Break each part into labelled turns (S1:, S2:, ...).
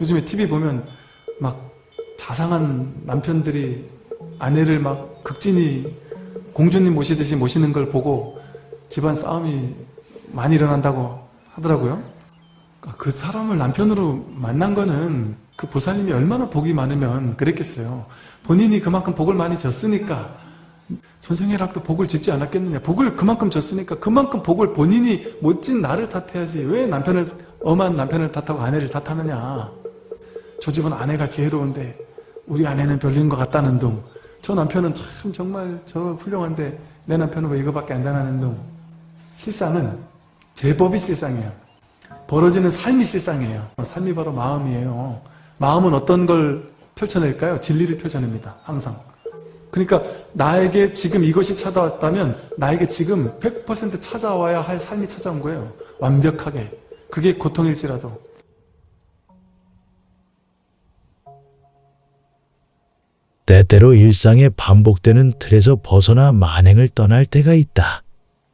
S1: 요즘에 TV 보면 막 자상한 남편들이 아내를 막 극진히 공주님 모시듯이 모시는 걸 보고 집안 싸움이 많이 일어난다고 하더라고요. 그러니까 그 사람을 남편으로 만난 거는 그 보살님이 얼마나 복이 많으면 그랬겠어요. 본인이 그만큼 복을 많이 졌으니까 존생애락도 복을 짓지 않았겠느냐. 복을 그만큼 졌으니까 그만큼 복을 본인이 못 진 나를 탓해야지. 왜 남편을, 엄한 남편을 탓하고 아내를 탓하느냐. 저 집은 아내가 지혜로운데 우리 아내는 별로인 것 같다는 둥. 저 남편은 참 정말 저 훌륭한데 내 남편은 왜 이거밖에 안 되나는 둥. 실상은 제법이 실상이에요. 벌어지는 삶이 실상이에요. 삶이 바로 마음이에요. 마음은 어떤 걸 펼쳐낼까요? 진리를 펼쳐냅니다. 항상. 그러니까 나에게 지금 이것이 찾아왔다면 나에게 지금 100% 찾아와야 할 삶이 찾아온 거예요. 완벽하게. 그게 고통일지라도.
S2: 때때로 일상에 반복되는 틀에서 벗어나 만행을 떠날 때가 있다.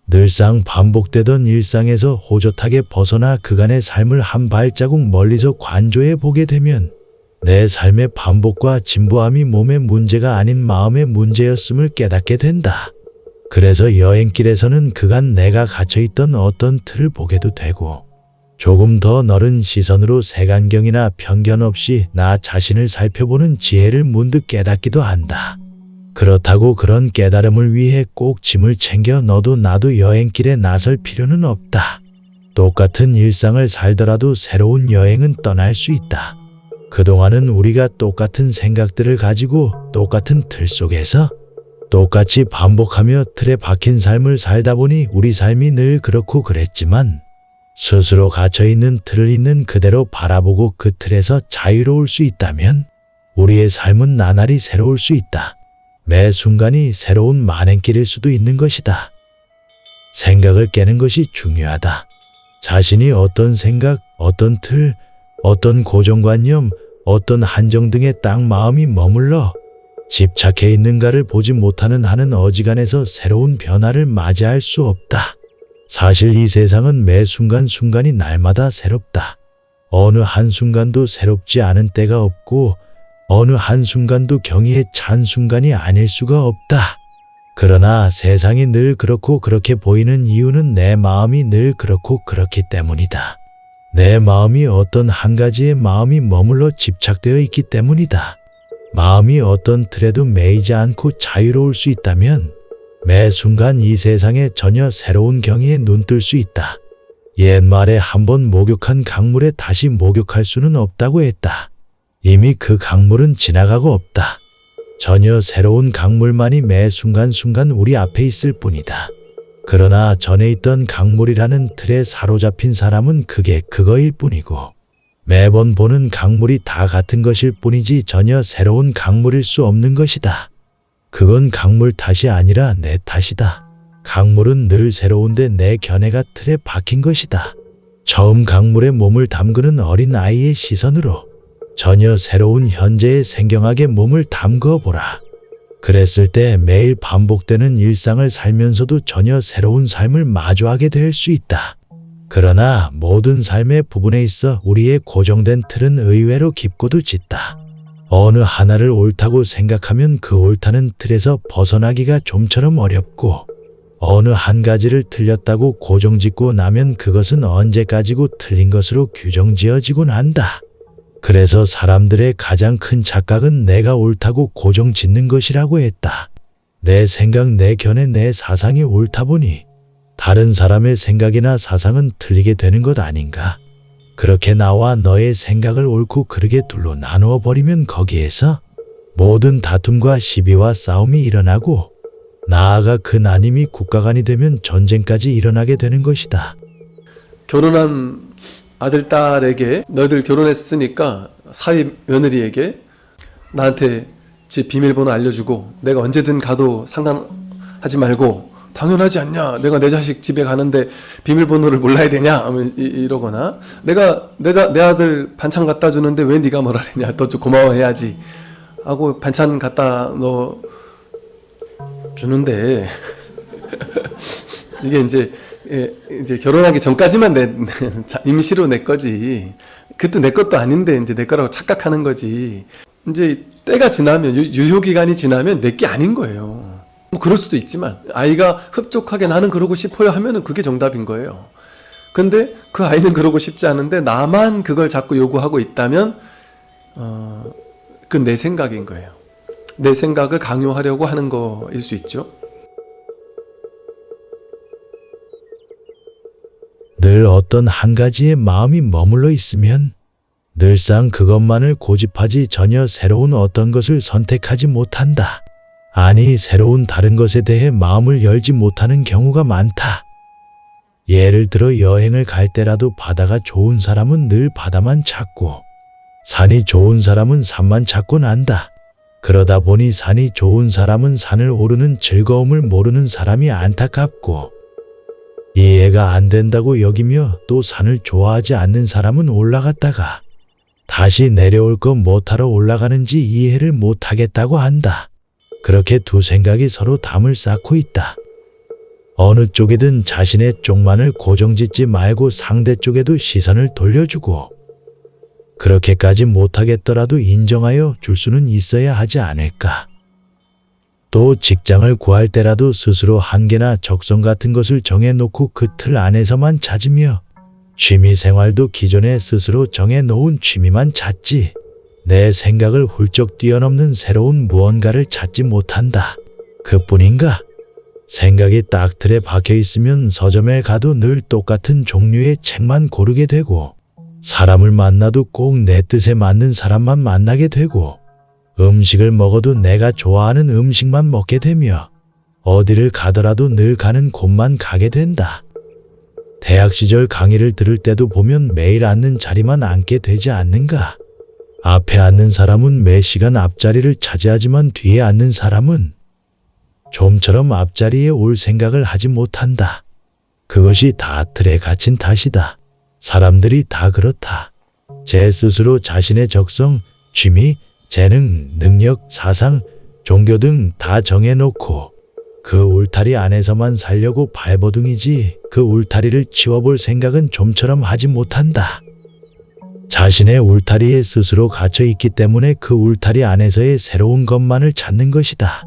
S2: 늘상 반복되던 일상에서 호젓하게 벗어나 그간의 삶을 한 발자국 멀리서 관조해 보게 되면 내 삶의 반복과 진보함이 몸의 문제가 아닌 마음의 문제였음을 깨닫게 된다. 그래서 여행길에서는 그간 내가 갇혀있던 어떤 틀을 보게도 되고 조금 더 넓은 시선으로 색안경이나 편견 없이 나 자신을 살펴보는 지혜를 문득 깨닫기도 한다. 그렇다고 그런 깨달음을 위해 꼭 짐을 챙겨 너도 나도 여행길에 나설 필요는 없다. 똑같은 일상을 살더라도 새로운 여행은 떠날 수 있다. 그동안은 우리가 똑같은 생각들을 가지고 똑같은 틀 속에서 똑같이 반복하며 틀에 박힌 삶을 살다 보니 우리 삶이 늘 그렇고 그랬지만 스스로 갇혀있는 틀을 있는 그대로 바라보고 그 틀에서 자유로울 수 있다면 우리의 삶은 나날이 새로울 수 있다. 매 순간이 새로운 만행길일 수도 있는 것이다. 생각을 깨는 것이 중요하다. 자신이 어떤 생각, 어떤 틀, 어떤 고정관념, 어떤 한정 등에 딱 마음이 머물러 집착해 있는가를 보지 못하는 한은 어지간해서 새로운 변화를 맞이할 수 없다. 사실 이 세상은 매 순간순간이 날마다 새롭다. 어느 한순간도 새롭지 않은 때가 없고 어느 한순간도 경의에 찬 순간이 아닐 수가 없다. 그러나 세상이 늘 그렇고 그렇게 보이는 이유는 내 마음이 늘 그렇고 그렇기 때문이다. 내 마음이 어떤 한 가지의 마음이 머물러 집착되어 있기 때문이다. 마음이 어떤 틀에도 매이지 않고 자유로울 수 있다면 매 순간 이 세상에 전혀 새로운 경의에 눈뜰 수 있다. 옛말에 한번 목욕한 강물에 다시 목욕할 수는 없다고 했다. 이미 그 강물은 지나가고 없다. 전혀 새로운 강물만이 매 순간순간 우리 앞에 있을 뿐이다. 그러나 전에 있던 강물이라는 틀에 사로잡힌 사람은 그게 그거일 뿐이고 매번 보는 강물이 다 같은 것일 뿐이지 전혀 새로운 강물일 수 없는 것이다. 그건 강물 탓이 아니라 내 탓이다. 강물은 늘 새로운데 내 견해가 틀에 박힌 것이다. 처음 강물에 몸을 담그는 어린 아이의 시선으로 전혀 새로운 현재의 생경하게 몸을 담그어 보라. 그랬을 때 매일 반복되는 일상을 살면서도 전혀 새로운 삶을 마주하게 될 수 있다. 그러나 모든 삶의 부분에 있어 우리의 고정된 틀은 의외로 깊고도 짙다. 어느 하나를 옳다고 생각하면 그 옳다는 틀에서 벗어나기가 좀처럼 어렵고 어느 한 가지를 틀렸다고 고정짓고 나면 그것은 언제까지고 틀린 것으로 규정지어지곤 한다. 그래서 사람들의 가장 큰 착각은 내가 옳다고 고정 짓는 것이라고 했다. 내 생각, 내 견해, 내 사상이 옳다 보니 다른 사람의 생각이나 사상은 틀리게 되는 것 아닌가. 그렇게 나와 너의 생각을 옳고 그르게 둘로 나누어 버리면 거기에서 모든 다툼과 시비와 싸움이 일어나고 나아가 그 나님이 국가간이 되면 전쟁까지 일어나게 되는 것이다.
S1: 결혼한 아들, 딸에게 너희들 결혼했으니까 사위 며느리에게 나한테 제 비밀번호 알려주고 내가 언제든 가도 상관하지 말고 당연하지 않냐? 내가 내 자식 집에 가는데 비밀번호를 몰라야 되냐? 하면 이- 이러거나 내가 내, 자- 내 아들 반찬 갖다 주는데 왜 네가 뭐라 그랬냐? 더좀 고마워해야지 하고 반찬 갖다 너 주는데 이게 이제 예, 이제 결혼하기 전까지만 내 자- 임시로 내 거지 그것도 내 것도 아닌데 이제 내 거라고 착각하는 거지. 이제 때가 지나면 유- 유효 기간이 지나면 내 게 아닌 거예요. 뭐 그럴 수도 있지만 아이가 흡족하게 나는 그러고 싶어요 하면은 그게 정답인 거예요. 근데 그 아이는 그러고 싶지 않은데 나만 그걸 자꾸 요구하고 있다면 어, 그건 내 생각인 거예요. 내 생각을 강요하려고 하는 거일 수 있죠.
S2: 늘 어떤 한 가지에 마음이 머물러 있으면 늘상 그것만을 고집하지 전혀 새로운 어떤 것을 선택하지 못한다. 아니, 새로운 다른 것에 대해 마음을 열지 못하는 경우가 많다. 예를 들어 여행을 갈 때라도 바다가 좋은 사람은 늘 바다만 찾고, 산이 좋은 사람은 산만 찾고 난다. 그러다 보니 산이 좋은 사람은 산을 오르는 즐거움을 모르는 사람이 안타깝고, 이해가 안 된다고 여기며 또 산을 좋아하지 않는 사람은 올라갔다가 다시 내려올 것 못하러 올라가는지 이해를 못하겠다고 한다. 그렇게 두 생각이 서로 담을 쌓고 있다. 어느 쪽이든 자신의 쪽만을 고정짓지 말고 상대 쪽에도 시선을 돌려주고 그렇게까지 못하겠더라도 인정하여 줄 수는 있어야 하지 않을까. 또 직장을 구할 때라도 스스로 한계나 적성 같은 것을 정해놓고 그 틀 안에서만 찾으며 취미 생활도 기존에 스스로 정해놓은 취미만 찾지 내 생각을 훌쩍 뛰어넘는 새로운 무언가를 찾지 못한다. 그뿐인가? 생각이 딱 틀에 박혀 있으면 서점에 가도 늘 똑같은 종류의 책만 고르게 되고 사람을 만나도 꼭 내 뜻에 맞는 사람만 만나게 되고 음식을 먹어도 내가 좋아하는 음식만 먹게 되며 어디를 가더라도 늘 가는 곳만 가게 된다. 대학 시절 강의를 들을 때도 보면 매일 앉는 자리만 앉게 되지 않는가? 앞에 앉는 사람은 매 시간 앞자리를 차지하지만 뒤에 앉는 사람은 좀처럼 앞자리에 올 생각을 하지 못한다. 그것이 다 틀에 갇힌 탓이다. 사람들이 다 그렇다. 제 스스로 자신의 적성, 취미, 재능, 능력, 사상, 종교 등 다 정해놓고 그 울타리 안에서만 살려고 발버둥이지 그 울타리를 치워볼 생각은 좀처럼 하지 못한다. 자신의 울타리에 스스로 갇혀 있기 때문에 그 울타리 안에서의 새로운 것만을 찾는 것이다.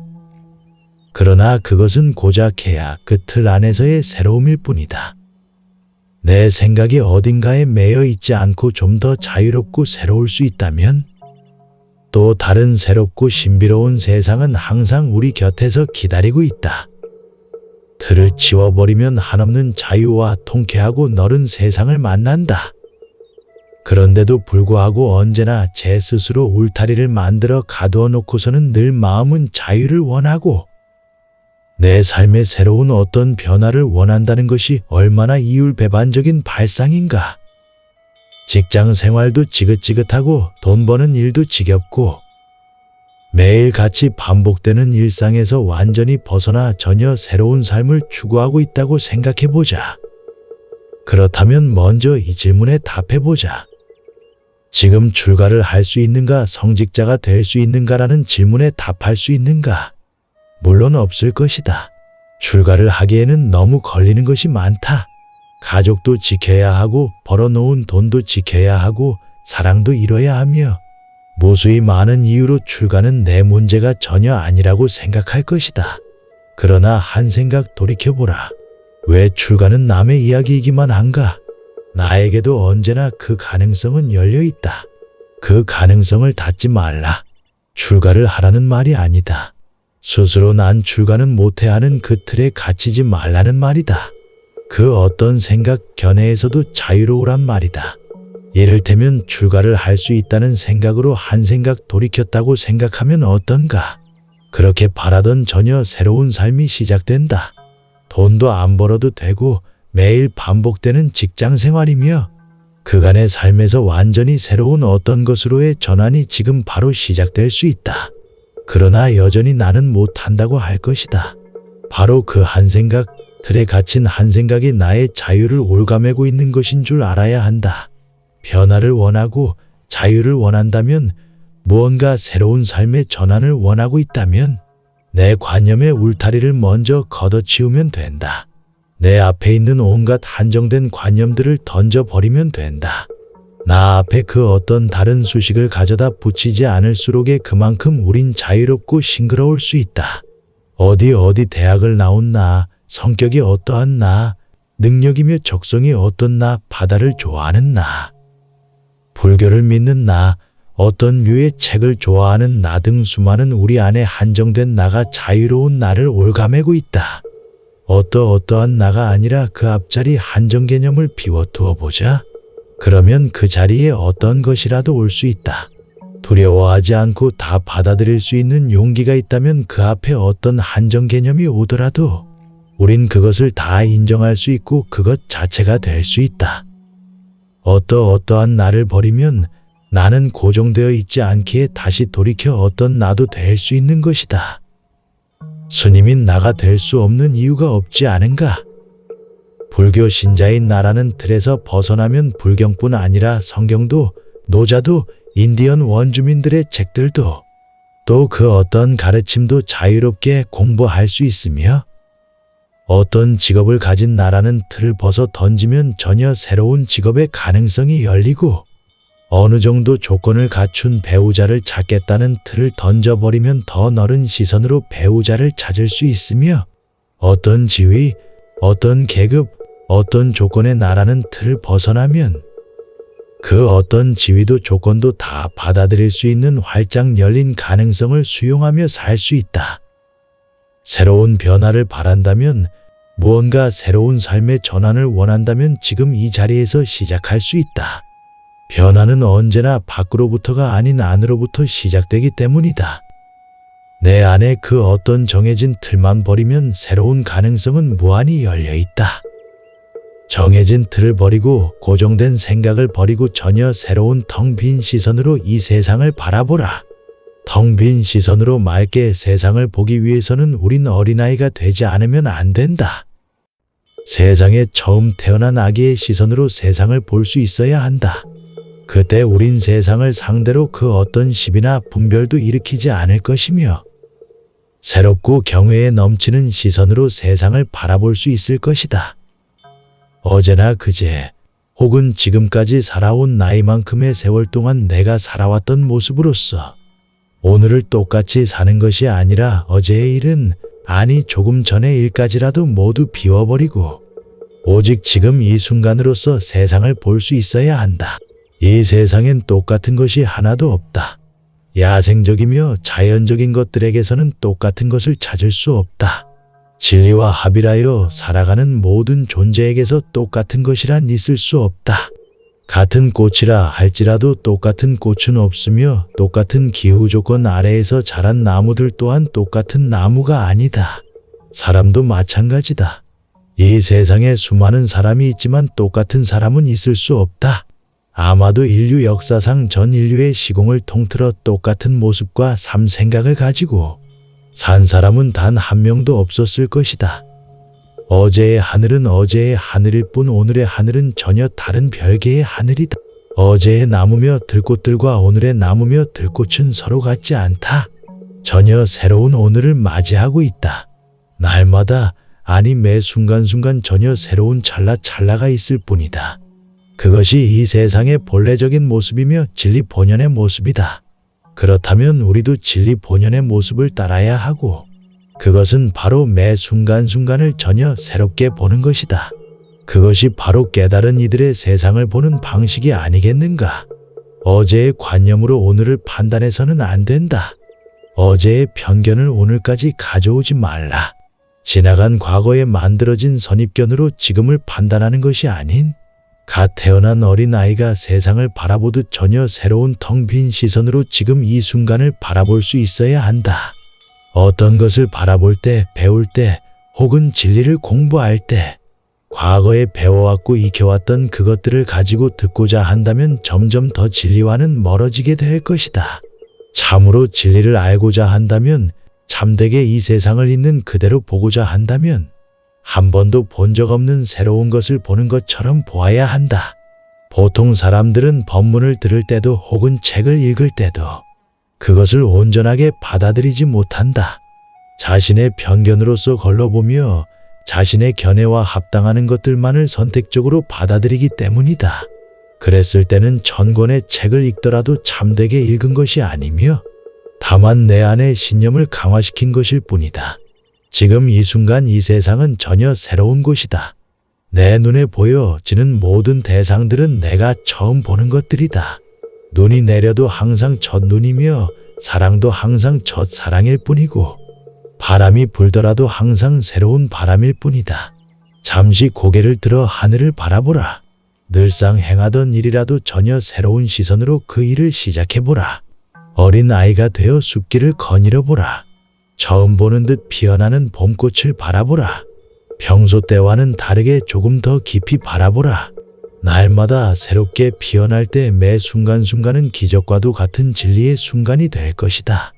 S2: 그러나 그것은 고작 해야 그 틀 안에서의 새로움일 뿐이다. 내 생각이 어딘가에 매여 있지 않고 좀 더 자유롭고 새로울 수 있다면 또 다른 새롭고 신비로운 세상은 항상 우리 곁에서 기다리고 있다. 틀을 치워버리면 한없는 자유와 통쾌하고 너른 세상을 만난다. 그런데도 불구하고 언제나 제 스스로 울타리를 만들어 가두어 놓고서는 늘 마음은 자유를 원하고 내 삶의 새로운 어떤 변화를 원한다는 것이 얼마나 이율배반적인 발상인가. 직장 생활도 지긋지긋하고 돈 버는 일도 지겹고 매일 같이 반복되는 일상에서 완전히 벗어나 전혀 새로운 삶을 추구하고 있다고 생각해 보자. 그렇다면 먼저 이 질문에 답해 보자. 지금 출가를 할 수 있는가, 성직자가 될 수 있는가라는 질문에 답할 수 있는가? 물론 없을 것이다. 출가를 하기에는 너무 걸리는 것이 많다. 가족도 지켜야 하고 벌어놓은 돈도 지켜야 하고 사랑도 이뤄야 하며 무수히 많은 이유로 출가는 내 문제가 전혀 아니라고 생각할 것이다. 그러나 한 생각 돌이켜보라. 왜 출가는 남의 이야기이기만 한가? 나에게도 언제나 그 가능성은 열려 있다. 그 가능성을 닫지 말라. 출가를 하라는 말이 아니다. 스스로 난 출가는 못해 하는 그 틀에 갇히지 말라는 말이다. 그 어떤 생각 견해에서도 자유로우란 말이다. 이를테면 출가를 할 수 있다는 생각으로 한 생각 돌이켰다고 생각하면 어떤가? 그렇게 바라던 전혀 새로운 삶이 시작된다. 돈도 안 벌어도 되고 매일 반복되는 직장 생활이며 그간의 삶에서 완전히 새로운 어떤 것으로의 전환이 지금 바로 시작될 수 있다. 그러나 여전히 나는 못한다고 할 것이다. 바로 그 한 생각, 틀에 갇힌 한 생각이 나의 자유를 올가매고 있는 것인 줄 알아야 한다. 변화를 원하고 자유를 원한다면 무언가 새로운 삶의 전환을 원하고 있다면 내 관념의 울타리를 먼저 걷어치우면 된다. 내 앞에 있는 온갖 한정된 관념들을 던져버리면 된다. 나 앞에 그 어떤 다른 수식을 가져다 붙이지 않을수록에 그만큼 우린 자유롭고 싱그러울 수 있다. 어디 어디 대학을 나온 나, 성격이 어떠한 나, 능력이며 적성이 어떤 나, 바다를 좋아하는 나, 불교를 믿는 나, 어떤 류의 책을 좋아하는 나 등 수많은 우리 안에 한정된 나가 자유로운 나를 올가매고 있다. 어떠 어떠한 나가 아니라 그 앞자리 한정 개념을 비워두어 보자. 그러면 그 자리에 어떤 것이라도 올 수 있다. 두려워하지 않고 다 받아들일 수 있는 용기가 있다면 그 앞에 어떤 한정 개념이 오더라도 우린 그것을 다 인정할 수 있고 그것 자체가 될 수 있다. 어떠 어떠한 나를 버리면 나는 고정되어 있지 않기에 다시 돌이켜 어떤 나도 될 수 있는 것이다. 스님인 나가 될 수 없는 이유가 없지 않은가? 불교 신자인 나라는 틀에서 벗어나면 불경뿐 아니라 성경도 노자도 인디언 원주민들의 책들도 또 그 어떤 가르침도 자유롭게 공부할 수 있으며 어떤 직업을 가진 나라는 틀을 벗어 던지면 전혀 새로운 직업의 가능성이 열리고 어느 정도 조건을 갖춘 배우자를 찾겠다는 틀을 던져버리면 더 넓은 시선으로 배우자를 찾을 수 있으며 어떤 지위, 어떤 계급, 어떤 조건의 나라는 틀을 벗어나면 그 어떤 지위도 조건도 다 받아들일 수 있는 활짝 열린 가능성을 수용하며 살 수 있다. 새로운 변화를 바란다면 무언가 새로운 삶의 전환을 원한다면 지금 이 자리에서 시작할 수 있다. 변화는 언제나 밖으로부터가 아닌 안으로부터 시작되기 때문이다. 내 안에 그 어떤 정해진 틀만 버리면 새로운 가능성은 무한히 열려 있다. 정해진 틀을 버리고 고정된 생각을 버리고 전혀 새로운 텅 빈 시선으로 이 세상을 바라보라. 텅 빈 시선으로 맑게 세상을 보기 위해서는 우린 어린아이가 되지 않으면 안 된다. 세상에 처음 태어난 아기의 시선으로 세상을 볼 수 있어야 한다. 그때 우린 세상을 상대로 그 어떤 시비나 분별도 일으키지 않을 것이며 새롭고 경외에 넘치는 시선으로 세상을 바라볼 수 있을 것이다. 어제나 그제 혹은 지금까지 살아온 나이만큼의 세월 동안 내가 살아왔던 모습으로서 오늘을 똑같이 사는 것이 아니라 어제의 일은 아니 조금 전의 일까지라도 모두 비워버리고 오직 지금 이 순간으로서 세상을 볼 수 있어야 한다. 이 세상엔 똑같은 것이 하나도 없다. 야생적이며 자연적인 것들에게서는 똑같은 것을 찾을 수 없다. 진리와 합일하여 살아가는 모든 존재에게서 똑같은 것이란 있을 수 없다. 같은 꽃이라 할지라도 똑같은 꽃은 없으며 똑같은 기후 조건 아래에서 자란 나무들 또한 똑같은 나무가 아니다. 사람도 마찬가지다. 이 세상에 수많은 사람이 있지만 똑같은 사람은 있을 수 없다. 아마도 인류 역사상 전 인류의 시공을 통틀어 똑같은 모습과 삶 생각을 가지고 산 사람은 단 한 명도 없었을 것이다. 어제의 하늘은 어제의 하늘일 뿐 오늘의 하늘은 전혀 다른 별개의 하늘이다. 어제의 나무며 들꽃들과 오늘의 나무며 들꽃은 서로 같지 않다. 전혀 새로운 오늘을 맞이하고 있다. 날마다 아니 매 순간순간 전혀 새로운 찰나찰나가 있을 뿐이다. 그것이 이 세상의 본래적인 모습이며 진리 본연의 모습이다. 그렇다면 우리도 진리 본연의 모습을 따라야 하고 그것은 바로 매 순간순간을 전혀 새롭게 보는 것이다. 그것이 바로 깨달은 이들의 세상을 보는 방식이 아니겠는가? 어제의 관념으로 오늘을 판단해서는 안 된다. 어제의 편견을 오늘까지 가져오지 말라. 지나간 과거에 만들어진 선입견으로 지금을 판단하는 것이 아닌 갓 태어난 어린아이가 세상을 바라보듯 전혀 새로운 텅 빈 시선으로 지금 이 순간을 바라볼 수 있어야 한다. 어떤 것을 바라볼 때, 배울 때, 혹은 진리를 공부할 때, 과거에 배워왔고 익혀왔던 그것들을 가지고 듣고자 한다면 점점 더 진리와는 멀어지게 될 것이다. 참으로 진리를 알고자 한다면, 참되게 이 세상을 있는 그대로 보고자 한다면, 한 번도 본 적 없는 새로운 것을 보는 것처럼 보아야 한다. 보통 사람들은 법문을 들을 때도 혹은 책을 읽을 때도 그것을 온전하게 받아들이지 못한다. 자신의 편견으로서 걸러보며 자신의 견해와 합당하는 것들만을 선택적으로 받아들이기 때문이다. 그랬을 때는 천 권의 책을 읽더라도 참되게 읽은 것이 아니며 다만 내 안의 신념을 강화시킨 것일 뿐이다. 지금 이 순간 이 세상은 전혀 새로운 곳이다. 내 눈에 보여지는 모든 대상들은 내가 처음 보는 것들이다. 눈이 내려도 항상 첫눈이며 사랑도 항상 첫사랑일 뿐이고 바람이 불더라도 항상 새로운 바람일 뿐이다. 잠시 고개를 들어 하늘을 바라보라. 늘상 행하던 일이라도 전혀 새로운 시선으로 그 일을 시작해보라. 어린 아이가 되어 숲길을 거닐어 보라. 처음 보는 듯 피어나는 봄꽃을 바라보라. 평소 때와는 다르게 조금 더 깊이 바라보라. 날마다 새롭게 피어날 때 매 순간순간은 기적과도 같은 진리의 순간이 될 것이다.